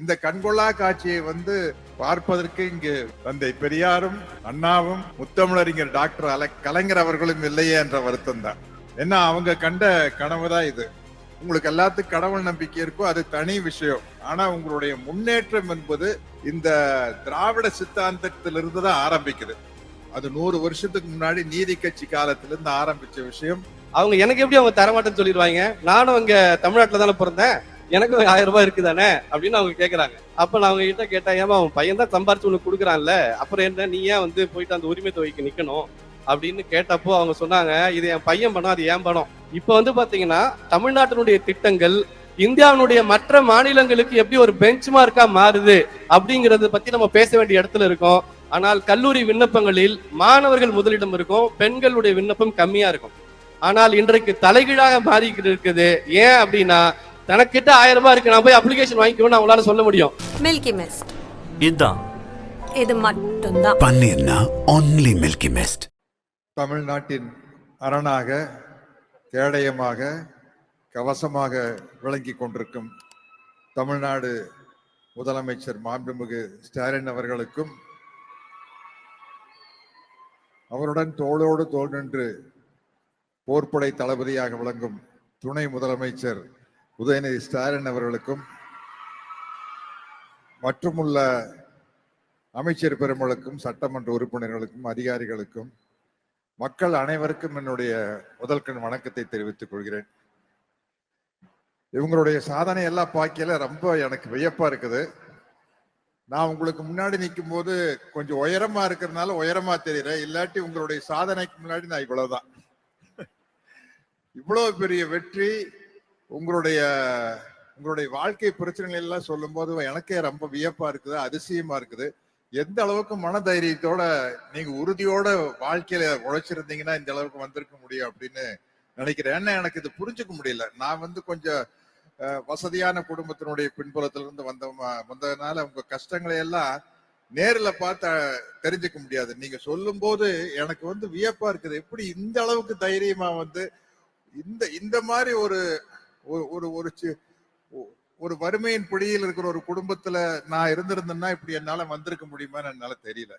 இந்த கண்கொள்ளா காட்சியை வந்து பார்ப்பதற்கு இங்கு தந்தை பெரியாரும் அண்ணாவும் முத்தமிழறிஞர் டாக்டர் அல கலைஞர் அவர்களும் இல்லையே என்ற வருத்தம் தான். ஏன்னா அவங்க கண்ட கனவு தான் இது. உங்களுக்கு எல்லாத்துக்கும் கடவுள் நம்பிக்கை இருக்கோ அது தனி விஷயம். ஆனா உங்களுடைய முன்னேற்றம் என்பது இந்த திராவிட சித்தாந்தத்திலிருந்து தான் ஆரம்பிக்குது. அது நூறு வருஷத்துக்கு முன்னாடி நீதி கட்சி காலத்திலிருந்து ஆரம்பிச்ச விஷயம். அவங்க எனக்கு எப்படி அவங்க தரமாட்டேன்னு சொல்லிடுவாங்க? நானும் அங்க தமிழ்நாட்டில் தானே பிறந்தேன். எனக்கும் ஆயிரம் ரூபாய் இருக்குதானே? அப்படின்னு அவங்க கேட்கறாங்க அப்ப நான் அவங்க கிட்ட கேட்டேன் ஏமா அவன் பையன் தான் சம்பாரிச்சு உனக்கு கொடுக்குறான்ல? அப்புறம் என்ன நீ ஏன் வந்து போயிட்டு அந்த உரிமை தொகைக்கு நிக்கணும்? அப்படின்னு கேட்டப்போ அவங்க சொன்னாங்க இது என் பையன் பணம் அது ஏன் பணம். இப்ப வந்து பாத்தீங்கன்னா தமிழ்நாட்டினுடைய திட்டங்கள் இந்தியாவினுடைய மற்ற மாநிலங்களுக்கு எப்படி ஒரு பெஞ்ச் மார்க்கா மாறுது அப்படிங்கறத பத்தி நம்ம பேச வேண்டிய இடத்துல இருக்கோம். ஆனால் கல்லூரி விண்ணப்பங்களில் மாணவர்கள் முதலிடம் இருக்கும் பெண்களுடைய விண்ணப்பம் கம்மியா இருக்கும். ஆனால் இன்றைக்கு தலைகீழாக மாறிக்கிட்டு இருக்குது. ஏன் அப்படின்னா தனக்கிட்ட ஆயிரம் ரூபாய் இருக்கு. நான் போய் அப்ளிகேஷன் வாங்கிக்கணும்னு அவங்களால சொல்ல முடியும். மில்கி மிஸ்ட் இதுதான். இது மட்டும்தான். பன்னீர்னா ஒன்லி மில்கி மிஸ்ட் தமிழ்நாட்டின் அரணாக கேடயமாக கவசமாக விளங்கி கொண்டிருக்கும் தமிழ்நாடு முதலமைச்சர் மாண்புமிகு ஸ்டாலின் அவர்களுக்கும் அவருடன் தோளோடு தோள் நின்று போர்ப்படை தளபதியாக விளங்கும் துணை முதலமைச்சர் உதயநிதி ஸ்டாலின் அவர்களுக்கும் மற்றுமுள்ள அமைச்சர் பெருமளுக்கும் சட்டமன்ற உறுப்பினர்களுக்கும் அதிகாரிகளுக்கும் மக்கள் அனைவருக்கும் என்னுடைய முதல்கண் வணக்கத்தை தெரிவித்துக் கொள்கிறேன். இவங்களுடைய சாதனை எல்லாம் பார்க்கல ரொம்ப எனக்கு வியப்பா இருக்குது. நான் உங்களுக்கு முன்னாடி நிற்கும் போது கொஞ்சம் உயரமா இருக்கிறதுனால உயரமா தெரியுறேன் இல்லாட்டி உங்களுடைய சாதனைக்கு முன்னாடி நான் இவ்வளவுதான். இவ்வளவு பெரிய வெற்றி உங்களுடைய உங்களுடைய வாழ்க்கை பிரச்சனைகள் எல்லாம் சொல்லும் போது எனக்கே ரொம்ப வியப்பா இருக்குது அதிசயமா இருக்குது. எந்த அளவுக்கு மன தைரியத்தோட நீங்க உறுதியோட வாழ்க்கையில உழைச்சிருந்தீங்கன்னா இந்த அளவுக்கு வந்திருக்க முடியும் அப்படின்னு நினைக்கிறேன். ஏன்னா எனக்கு இது புரிஞ்சுக்க முடியல. நான் வந்து கொஞ்சம் வசதியான குடும்பத்தினுடைய பின்புலத்துல இருந்து வந்த வந்ததுனால உங்க கஷ்டங்களை எல்லாம் நேர்ல பார்த்து தெரிஞ்சுக்க முடியாது. நீங்க சொல்லும் போது எனக்கு வந்து வியப்பா இருக்குது. எப்படி இந்த அளவுக்கு தைரியமா வந்து இந்த இந்த மாதிரி ஒரு ஒரு- ஒரு ஒரு சி- ஒ- ஒரு வறுமையின் பிடியில் இருக்கிற ஒரு குடும்பத்துல நான் இருந்திருந்தேன்னா இப்படி என்னால வந்திருக்க முடியுமான்னு என்னால தெரியல.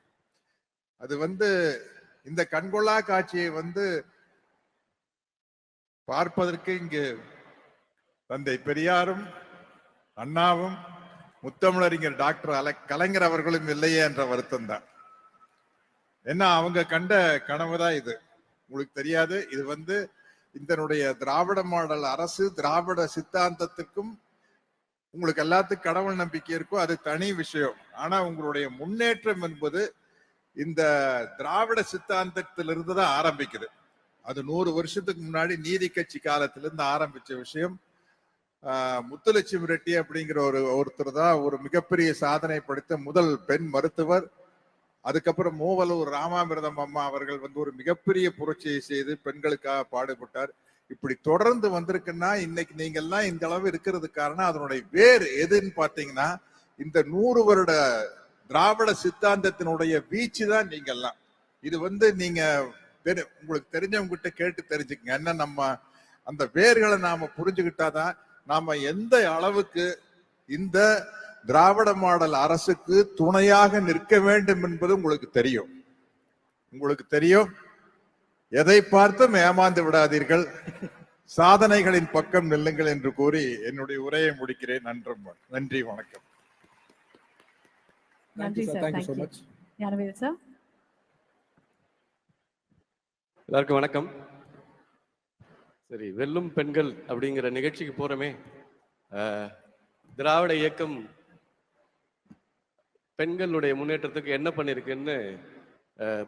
அது வந்து இந்த கண்கொள்ளா காட்சியை வந்து பார்ப்பதற்கு இங்கு தந்தை பெரியாரும் அண்ணாவும் முத்தமிழறிஞர் டாக்டர் அல கலைஞர் அவர்களும் இல்லையே என்ற வருத்தம் தான். ஏன்னா அவங்க கண்ட கனவு தான் இது. உங்களுக்கு தெரியாது. இது வந்து இதனுடைய திராவிட மாடல் அரசு திராவிட சித்தாந்தத்துக்கும் உங்களுக்கு எல்லாத்துக்கும் கடவுள் நம்பிக்கை இருக்கோ அது தனி விஷயம். ஆனா உங்களுடைய முன்னேற்றம் என்பது இந்த திராவிட சித்தாந்தத்திலிருந்து தான் ஆரம்பிக்குது. அது நூறு வருஷத்துக்கு முன்னாடி நீதி கட்சி காலத்திலிருந்து ஆரம்பிச்ச விஷயம். முத்துலட்சுமி ரெட்டி அப்படிங்கிற ஒரு ஒருத்தர் தான் ஒரு மிகப்பெரிய சாதனை படைத்த முதல் பெண் மருத்துவர். அதுக்கப்புறம் மூவலூர் ராமாமிர்தம் அம்மா அவர்கள் வந்து ஒரு மிகப்பெரிய புரட்சியை செய்து பெண்களுக்காக பாடுபட்டார். இப்படி தொடர்ந்து வந்திருக்குன்னா இன்னைக்கு நீங்க எல்லாம் இந்த அளவு இருக்கிறது காரணம் அதனுடைய வேர் எதுன்னு பாத்தீங்கன்னா இந்த நூறு வருட திராவிட சித்தாந்தத்தினுடைய வீச்சு தான் நீங்க எல்லாம் இது வந்து நீங்க உங்களுக்கு தெரிஞ்சவங்க கிட்ட கேட்டு தெரிஞ்சுக்கங்க. என்ன நம்ம அந்த வேர்களை நாம புரிஞ்சுக்கிட்டாதான் நாம எந்த அளவுக்கு இந்த திராவிட மாடல் அரசுக்கு துணையாக நிற்க வேண்டும் என்பது உங்களுக்கு தெரியும். உங்களுக்கு தெரியும்? எதை பார்த்தும் ஏமாந்து விடாதீர்கள். சாதனைகளின் பக்கம் நில்லுங்கள் என்று கூறி என்னுடைய உரையை முடிக்கிறேன். நன்றும் நன்றி வணக்கம். நன்றி சார். சார்? எல்லாருக்கும் வணக்கம். சரி வெல்லும் பெண்கள் அப்படிங்கிற நிகழ்ச்சிக்கு போறோமே. அஹ், திராவிட இயக்கம் பெண்களுடைய முன்னேற்றத்துக்கு என்ன பண்ணியிருக்குன்னு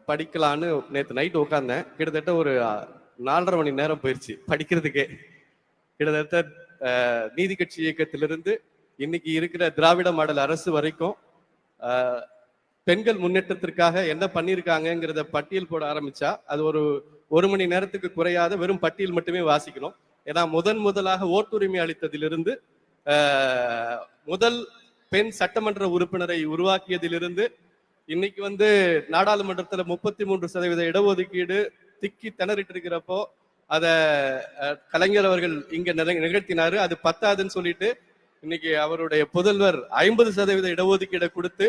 படிக்கலான்னு நேற்று நைட் உட்காந்தேன் கிட்டத்தட்ட ஒரு நாலரை மணி நேரம் போயிடுச்சு படிக்கிறதுக்கே. கிட்டத்தட்ட நீதி கட்சி இயக்கத்திலிருந்து இன்னைக்கு இருக்கிற திராவிட மாடல் அரசு வரைக்கும் பெண்கள் முன்னேற்றத்திற்காக என்ன பண்ணியிருக்காங்கங்கிறத பட்டியல் போட ஆரம்பிச்சா அது ஒரு ஒரு மணி நேரத்துக்கு குறையாத வெறும் பட்டியல் மட்டுமே வாசிக்கணும். ஏன்னா முதன் முதலாக ஓட்டுரிமை அளித்ததிலிருந்து முதல் பெண் சட்டமன்ற உறுப்பினரை உருவாக்கியதிலிருந்து இன்னைக்கு வந்து நாடாளுமன்றத்தில் முப்பத்தி மூன்று சதவீத இடஒதுக்கீடு திக்கி திணறிட்டு இருக்கிறப்போ அதை கலைஞர் அவர்கள் இங்க நிகழ்த்தினார் நிகழ்த்தினாரு. அது பத்தாதுன்னு சொல்லிட்டு இன்னைக்கு அவருடைய புதல்வர் ஐம்பது சதவீத இடஒதுக்கீடை கொடுத்து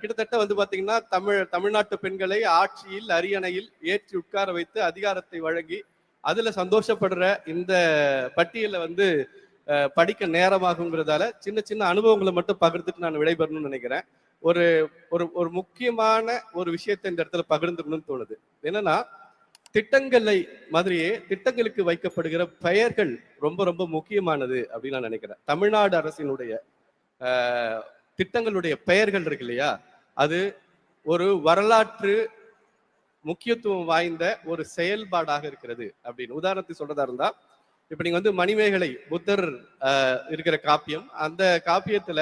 கிட்டத்தட்ட வந்து பாத்தீங்கன்னா தமிழ் தமிழ்நாட்டு பெண்களை ஆட்சியில் அரியணையில் ஏற்றி உட்கார வைத்து அதிகாரத்தை வழங்கி அதுல சந்தோஷப்படுற இந்த பட்டியலை வந்து படிக்க நேரமாகுங்கிறதால சின்ன சின்ன அனுபவங்களை மட்டும் பகிர்ந்துட்டு நான் விடைபெறணும்னு நினைக்கிறேன். ஒரு ஒரு ஒரு முக்கியமான ஒரு விஷயத்தை இந்த இடத்துல பகிர்ந்துக்கணும்னு தோணுது. என்னன்னா திட்டங்களை மாதிரியே திட்டங்களுக்கு வைக்கப்படுகிற பெயர்கள் ரொம்ப ரொம்ப முக்கியமானது அப்படின்னு நான் நினைக்கிறேன். தமிழ்நாடு அரசினுடைய திட்டங்களுடைய பெயர்கள் இருக்கு இல்லையா? அது ஒரு வரலாற்று முக்கியத்துவம் வாய்ந்த ஒரு செயல்பாடாக இருக்கிறது அப்படின்னு. உதாரணத்துக்கு சொல்றதா இருந்தா இப்ப நீங்க வந்து மணிமேகலை புத்தர் இருக்கிற காப்பியம். அந்த காப்பியத்துல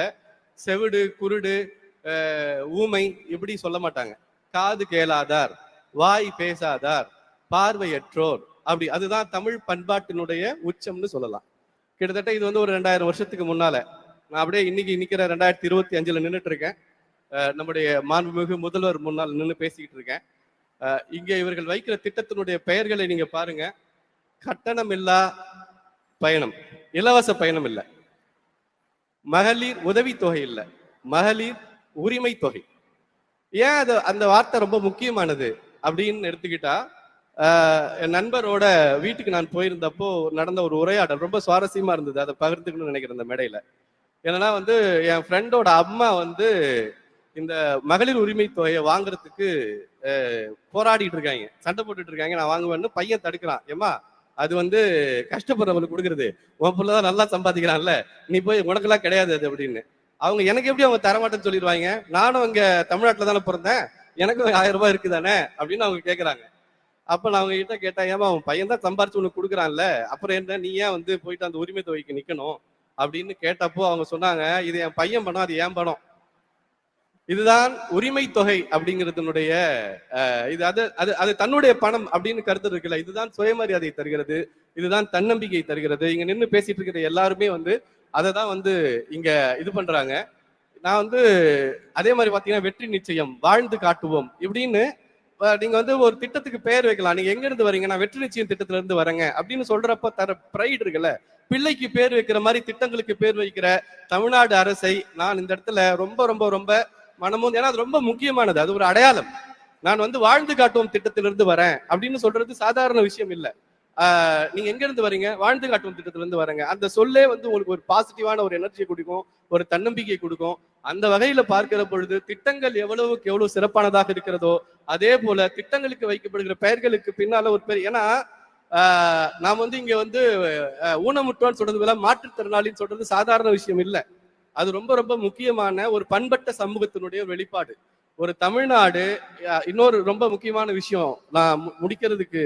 செவிடு குருடு ஊமை இப்படி சொல்ல மாட்டாங்க. காது கேளாதார் வாய் பேசாதார் பார்வையற்றோர் அப்படி. அதுதான் தமிழ் பண்பாட்டினுடைய உச்சம்னு சொல்லலாம். கிட்டத்தட்ட இது வந்து ஒரு ரெண்டாயிரம் வருஷத்துக்கு முன்னால. நான் அப்படியே இன்னைக்கு நிக்கிற ரெண்டாயிரத்தி இருபத்தி அஞ்சுல நின்றுட்டு இருக்கேன் நம்முடைய மாண்புமிகு முதல்வர் முன்னால் நின்று பேசிக்கிட்டு இருக்கேன். இங்கே இங்க இவர்கள் வைக்கிற திட்டத்தினுடைய பெயர்களை நீங்க பாருங்க. கட்டணமில்லா பயணம் இலவச பயணம் இல்லை மகளிர் உதவித்தொகை இல்லை. மகளிர் உரிமை தொகை. ஏன் அது அந்த வார்த்தை ரொம்ப முக்கியமானது அப்படின்னு எடுத்துக்கிட்டா என் நண்பரோட வீட்டுக்கு நான் போயிருந்தப்போ நடந்த ஒரு உரையாடல் ரொம்ப சுவாரஸ்யமா இருந்தது. அதை பகிர்ந்துக்கணும்னு நினைக்கிறேன் அந்த மேடையில. என்னன்னா வந்து என் ஃப்ரெண்டோட அம்மா வந்து இந்த மகளிர் உரிமை தொகையை வாங்குறதுக்கு போராடிட்டு இருக்காங்க. சண்டை போட்டுட்டு இருக்காங்க. நான் வாங்குவேன்னு பையன் தடுக்கிறான். ஏமா அது வந்து கஷ்டப்படுறவங்களுக்கு கொடுக்குறது. உன் பிள்ளை தான் நல்லா சம்பாதிக்கிறான்ல நீ போய் உனக்கெல்லாம் கிடையாது அது அப்படின்னு. அவங்க எனக்கு எப்படி அவங்க தரமாட்டேன்னு சொல்லிடுவாங்க? நானும் அங்க தமிழ்நாட்டில் தானே பிறந்தேன் எனக்கும் ஆயிரம் ரூபாய் இருக்குதானே அப்படின்னு அவங்க கேட்குறாங்க அப்ப நான் அவங்க கிட்ட கேட்டேன் ஏமா அவன் பையன் தான் சம்பாரிச்சு உனக்கு கொடுக்குறான்ல அப்புறம் என்ன நீ ஏன் வந்து போயிட்டு அந்த உரிமை தொகைக்கு நிக்கணும்? அப்படின்னு கேட்டப்போ அவங்க சொன்னாங்க இது என் பையன் பணம் அது ஏன் பணம். இதுதான் உரிமை தொகை அப்படிங்கிறதுனுடைய இது அது அது அது தன்னுடைய பணம் அப்படின்னு கருத்து இருக்குல்ல. இதுதான் சுயமரியாதை தருகிறது. இதுதான் தன்னம்பிக்கை தருகிறது. இங்க நின்று பேசிட்டு இருக்கிற எல்லாருமே வந்து அதை தான் வந்து இங்க இது பண்றாங்க. நான் வந்து அதே மாதிரி பாத்தீங்கன்னா வெற்றி நிச்சயம் வாழ்ந்து காட்டுவோம் இப்படின்னு நீங்க வந்து ஒரு திட்டத்துக்கு பெயர் வைக்கலாம். நீங்க எங்க இருந்து வரீங்க? நான் வெற்றி நிச்சயம் திட்டத்துல இருந்து வரேங்க அப்படின்னு சொல்றப்ப தர ப்ரைடு இருக்குல்ல. பிள்ளைக்கு பேர் வைக்கிற மாதிரி திட்டங்களுக்கு பேர் வைக்கிற தமிழ்நாடு அரசை நான் இந்த இடத்துல ரொம்ப ரொம்ப ரொம்ப மனமும் ஏன்னா அது ரொம்ப முக்கியமானது. அது ஒரு அடையாளம். நான் வந்து வாழ்ந்து காட்டுவோம் திட்டத்திலிருந்து வரேன் அப்படின்னு சொல்றது சாதாரண விஷயம் இல்லை. நீங்க எங்க இருந்து வரீங்க? வாழ்ந்து காட்டுவோம் திட்டத்துல இருந்து வரேங்க. அந்த சொல்லே வந்து உங்களுக்கு ஒரு பாசிட்டிவான ஒரு எனர்ஜியை கொடுக்கும் ஒரு தன்னம்பிக்கை கொடுக்கும். அந்த வகையில பார்க்கிற பொழுது திட்டங்கள் எவ்வளவுக்கு எவ்வளவு சிறப்பானதாக இருக்கிறதோ அதே போல திட்டங்களுக்கு வைக்கப்படுகிற பெயர்களுக்கு பின்னால ஒரு பெரிய ஏன்னா நாம் வந்து இங்க வந்து ஊனமுற்றோன்னு சொல்றது போல மாற்றுத்திறனாளின்னு சொல்றது சாதாரண விஷயம் இல்லை. அது ரொம்ப ரொம்ப முக்கியமான ஒரு பண்பட்ட சமூகத்தினுடைய ஒரு வெளிப்பாடு. ஒரு தமிழ்நாடு இன்னொரு ரொம்ப முக்கியமான விஷயம் நான் மு- முடிக்கிறதுக்கு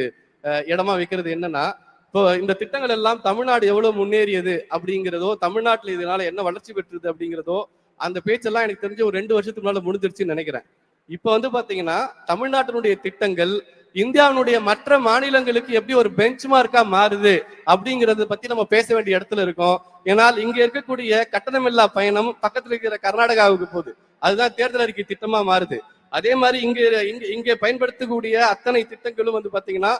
இடமா வைக்கிறது என்னன்னா இப்போ இந்த திட்டங்கள் எல்லாம் தமிழ்நாடு எவ்வளவு முன்னேறியது அப்படிங்கிறதோ தமிழ்நாட்டில் இதனால என்ன வளர்ச்சி பெற்றது அப்படிங்கிறதோ அந்த பேச்செல்லாம் எனக்கு தெரிஞ்சு ஒரு ரெண்டு வருஷத்துக்கு முன்னால முடிஞ்சிருச்சுன்னு நினைக்கிறேன். இப்போ வந்து பாத்தீங்கன்னா தமிழ்நாட்டினுடைய திட்டங்கள் இந்தியாவினுடைய மற்ற மாநிலங்களுக்கு எப்படி ஒரு பெஞ்ச் மார்க்கா மாறுது அப்படிங்கறத பத்தி நம்ம பேச வேண்டிய இடத்துல இருக்கோம். ஏனால் இங்க இருக்கக்கூடிய கட்டணமில்லா பயணம் பக்கத்துல இருக்கிற கர்நாடகாவுக்கு போகுது. அதுதான் தேர்தல் அறிக்கை திட்டமா மாறுது. அதே மாதிரி இங்க இங்க இங்க பயன்படுத்தக்கூடிய அத்தனை திட்டங்களும் வந்து பாத்தீங்கன்னா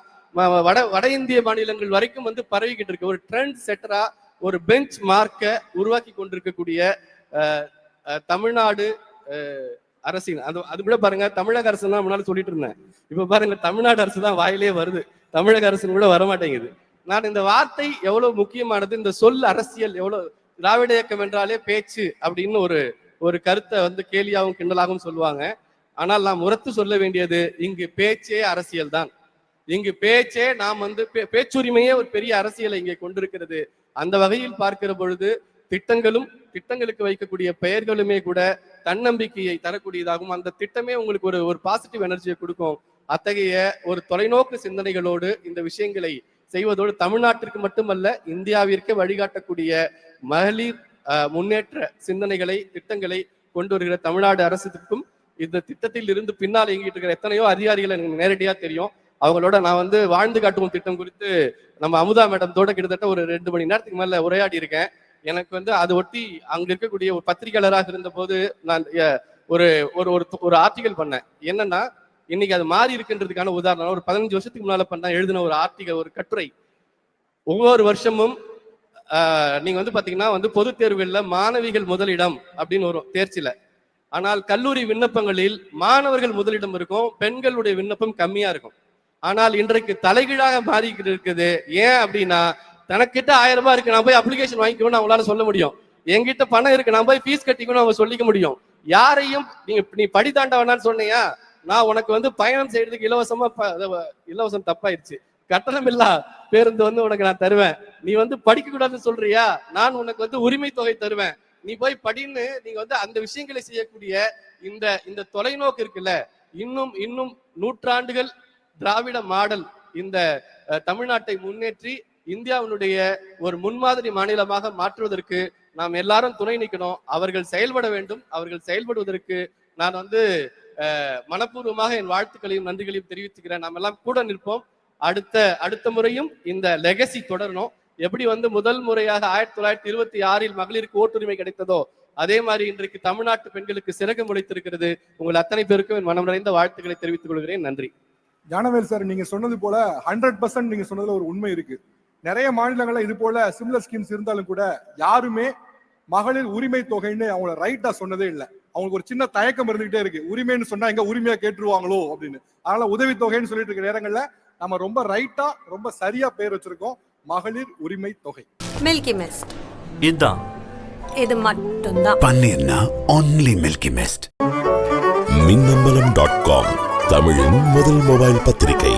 வட வட இந்திய மாநிலங்கள் வரைக்கும் வந்து பரவிக்கிட்டு இருக்கு. ஒரு ட்ரெண்ட் செட்டரா ஒரு பெஞ்ச் மார்க்கை உருவாக்கி கொண்டிருக்கக்கூடிய தமிழ்நாடு அரசின் அது அது கூட பாருங்க தமிழக அரசு தான் முன்னாடி சொல்லிட்டு இருந்தேன். இப்ப பாருங்க தமிழ்நாடு அரசு தான் வாயிலே வருது. தமிழக அரசு கூட வரமாட்டேங்குது. நான் இந்த வார்த்தை எவ்வளவு முக்கியமானது இந்த சொல் அரசியல் எவ்வளவு திராவிட இயக்கம் என்றாலே பேச்சு அப்படின்னு ஒரு ஒரு கருத்தை வந்து கேலியாகவும் கிண்டலாகவும் சொல்லுவாங்க. ஆனால் நாம் உரத்து சொல்ல வேண்டியது இங்கு பேச்சே அரசியல் தான். இங்கு பேச்சே நாம் வந்து பே- பேச்சுரிமையே ஒரு பெரிய அரசியலை இங்கே கொண்டிருக்கிறது. அந்த வகையில் பார்க்கிற பொழுது திட்டங்களும் திட்டங்களுக்கு வைக்கக்கூடிய பெயர்களுமே கூட தன்னம்பிக்கையை தரக்கூடியதாகவும் அந்த திட்டமே உங்களுக்கு ஒரு ஒரு பாசிட்டிவ் எனர்ஜியை கொடுக்கும். அத்தகைய ஒரு தொலைநோக்கு சிந்தனைகளோடு இந்த விஷயங்களை செய்வதோடு தமிழ்நாட்டிற்கு மட்டுமல்ல இந்தியாவிற்கு வழிகாட்டக்கூடிய மகளிர் முன்னேற்ற சிந்தனைகளை திட்டங்களை கொண்டு வருகிற தமிழ்நாடு அரசுக்கும் இந்த திட்டத்தில் இருந்து பின்னால் இயங்கிட்டு இருக்கிற எத்தனையோ அதிகாரிகள் எனக்கு நேரடியா தெரியும். அவங்களோட நான் வந்து வாழ்ந்து காட்டுவோம் திட்டம் குறித்து நம்ம அமுதா மேடம் தோட கிட்டத்தட்ட ஒரு ரெண்டு மணி நேரத்துக்கு மேல உரையாடி இருக்கேன். எனக்கு வந்து அதை ஒட்டி அங்க இருக்கக்கூடிய ஒரு பத்திரிகையாளராக இருந்த போது நான் ஒரு ஒரு ஒரு ஒரு ஆர்டிகல் பண்ணேன். என்னன்னா இன்னைக்கு அது மாறி இருக்குன்றதுக்கான உதாரணம். ஒரு பதினஞ்சு வருஷத்துக்கு முன்னால பண்ண எழுதின ஒரு ஆர்டிகல் ஒரு கட்டுரை. ஒவ்வொரு வருஷமும் நீங்க வந்து பாத்தீங்கன்னா வந்து பொது தேர்வுகள்ல மாணவிகள் முதலிடம் அப்படின்னு வரும் தேர்ச்சியில. ஆனால் கல்லூரி விண்ணப்பங்களில் மாணவர்கள் முதலிடம் இருக்கும் பெண்களுடைய விண்ணப்பம் கம்மியா இருக்கும். ஆனால் இன்றைக்கு தலைகீழாக மாறிக்கிட்டு இருக்குது. ஏன் அப்படின்னா தனக்கிட்ட ஆயிரம் ரூபாய் இருக்கு நான் போய் அப்ளிகேஷன் வாங்கிக்கணும்னு அவங்களால சொல்ல முடியும். என்கிட்ட பணம் இருக்கு நான் போய் ஃபீஸ் கட்டிக்கணும்னு அவங்க சொல்லிக்க முடியும். யாரையும் நீங்க நீ படி வேணான்னு வேணாம்னு சொன்னியா? நான் உனக்கு வந்து பயணம் செய்யறதுக்கு இலவசமா ப- இலவசம் தப்பாயிருச்சு. கட்டணம் இல்ல பேருந்து வந்து உனக்கு நான் தருவேன். நீ வந்து படிக்க கூடாதுன்னு சொல்றியா? நான் உனக்கு வந்து உரிமை தொகை தருவேன். நீ போய் படின்னு நீங்க வந்து அந்த விஷயங்களை செய்யக்கூடிய இந்த இந்த தொலைநோக்கு இருக்குல்ல இன்னும் இன்னும் நூற்றாண்டுகள் திராவிட மாடல் இந்த தமிழ்நாட்டை முன்னேற்றி இந்தியாவினுடைய ஒரு முன்மாதிரி மாநிலமாக மாற்றுவதற்கு நாம் எல்லாரும் துணை நிற்கணும் அவர்கள் செயல்பட வேண்டும். அவர்கள் செயல்படுவதற்கு நான் வந்து மனப்பூர்வமாக என் வாழ்த்துக்களையும் நன்றிகளையும் தெரிவித்துக்கிறேன். நாம் எல்லாம் கூட நிற்போம். அடுத்த அடுத்த முறையும் இந்த லெகசி தொடரணும். எப்படி வந்து முதல் முறையாக ஆயிரத்தி தொள்ளாயிரத்தி இருபத்தி ஆறில் மகளிருக்கு ஓட்டுரிமை கிடைத்ததோ அதே மாதிரி இன்றைக்கு தமிழ்நாட்டு பெண்களுக்கு சிறகு முளைத்திருக்கிறது. உங்கள் அத்தனை பேருக்கும் என் மனம் நிறைந்த வாழ்த்துக்களை தெரிவித்துக் கொள்கிறேன். நன்றி. ஜானவேல் சார் நீங்க சொன்னது போல ஹண்ட்ரட் பர்சன்ட் நீங்க சொன்னதுல ஒரு உண்மை இருக்கு. நிறைய மாநிலங்கள்ல இது போல சிமிலர் ஸ்கீம்ஸ் இருந்தாலும் கூட யாருமே மகளிர் உரிமை தொகைன்னு அவங்கள ரைட்டா சொன்னதே இல்லை. அவங்களுக்கு ஒரு சின்ன தயக்கம் இருந்துகிட்டே இருக்கு. உரிமைன்னு சொன்னா எங்க உரிமையா கேட்டுருவாங்களோ அப்படின்னு. அதனால உதவி தொகைன்னு சொல்லிட்டு இருக்க நேரங்கள்ல நம்ம ரொம்ப ரைட்டா ரொம்ப சரியா பேர் வச்சிருக்கோம் மகளிர் உரிமை தொகை. மில்கி மிஸ்ட் இதான். இது மட்டும்தான். பன்னீர்னா only milky mist Minnambalam dot com தமிழின் முதல் மொபைல் பத்திரிகை.